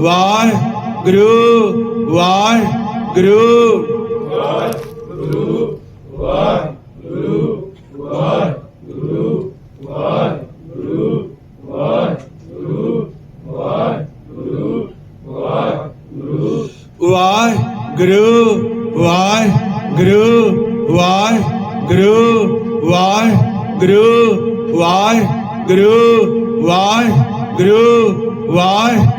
ਵਾਰ ਗੁਰੂ ਵਾਰ ਗੁਰੂ ਵਾਰ ਗੁਰੂ ਵਾਰ ਗੁਰੂ ਵਾਰ ਗੁਰੂ ਵਾਰ ਗੁਰੂ ਵਾਰ ਗੁਰੂ ਵਾਰ ਗੁਰੂ ਵਾਰ ਗੁਰੂ ਵਾਰ ਗੁਰੂ ਵਾਰ ਗੁਰੂ ਵਾਰ ਗੁਰੂ ਵਾਰ ਗੁਰੂ ਵਾਰ ਗੁਰੂ ਵਾਰ ਗੁਰੂ ਗੁਰੂ ਵਾਰ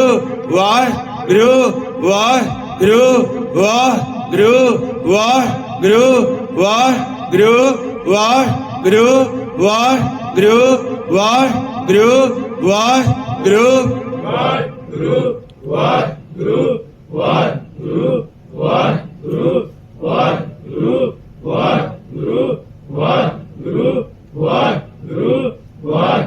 ரு வாழ் ரு வாழ் ரு வா ரு வாழ் ரு வாழ் ரு வாழ் ரு வாழ் ரு வாழ் ரு வாழ் ரு வாழ் ரு வாழ் ரு வாழ் ரு வாழ் ரு வாழ் ரு வாழ் ரு வாழ் ரு வாழ் ரு வாழ் ரு வாழ்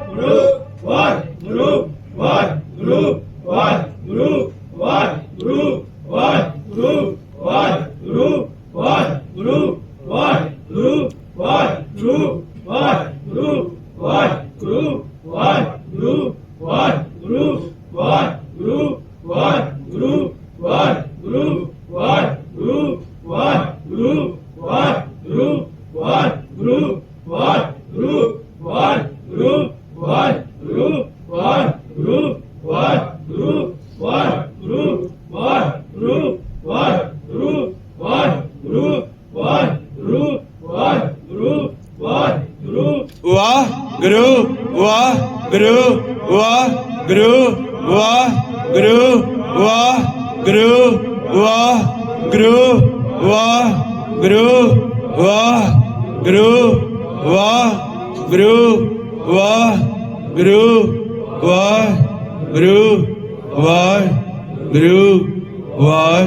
Guru, one, Guru, one, Guru,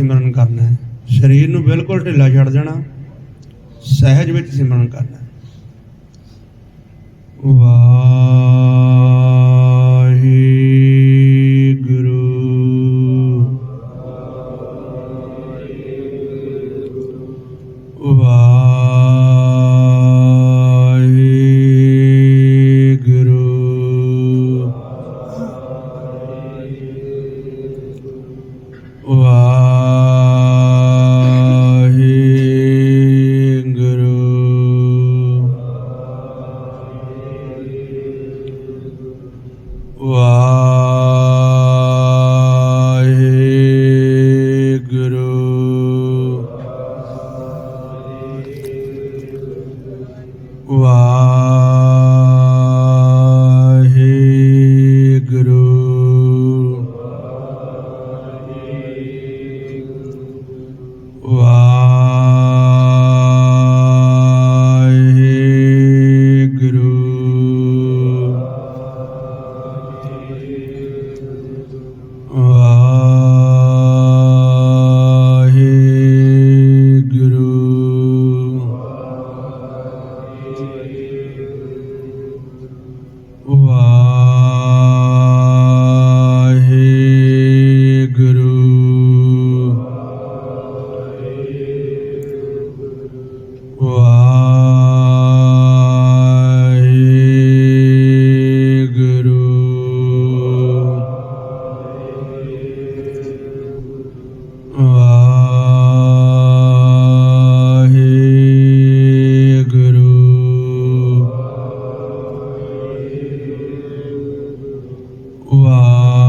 ਸਿਮਰਨ ਕਰਨਾ ਹੈ ਸਰੀਰ ਨੂੰ ਬਿਲਕੁਲ ਢਿੱਲਾ ਛੱਡ ਦੇਣਾ ਸਹਿਜ ਵਿੱਚ ਸਿਮਰਨ ਕਰਨਾ ਵਾਹ Wow.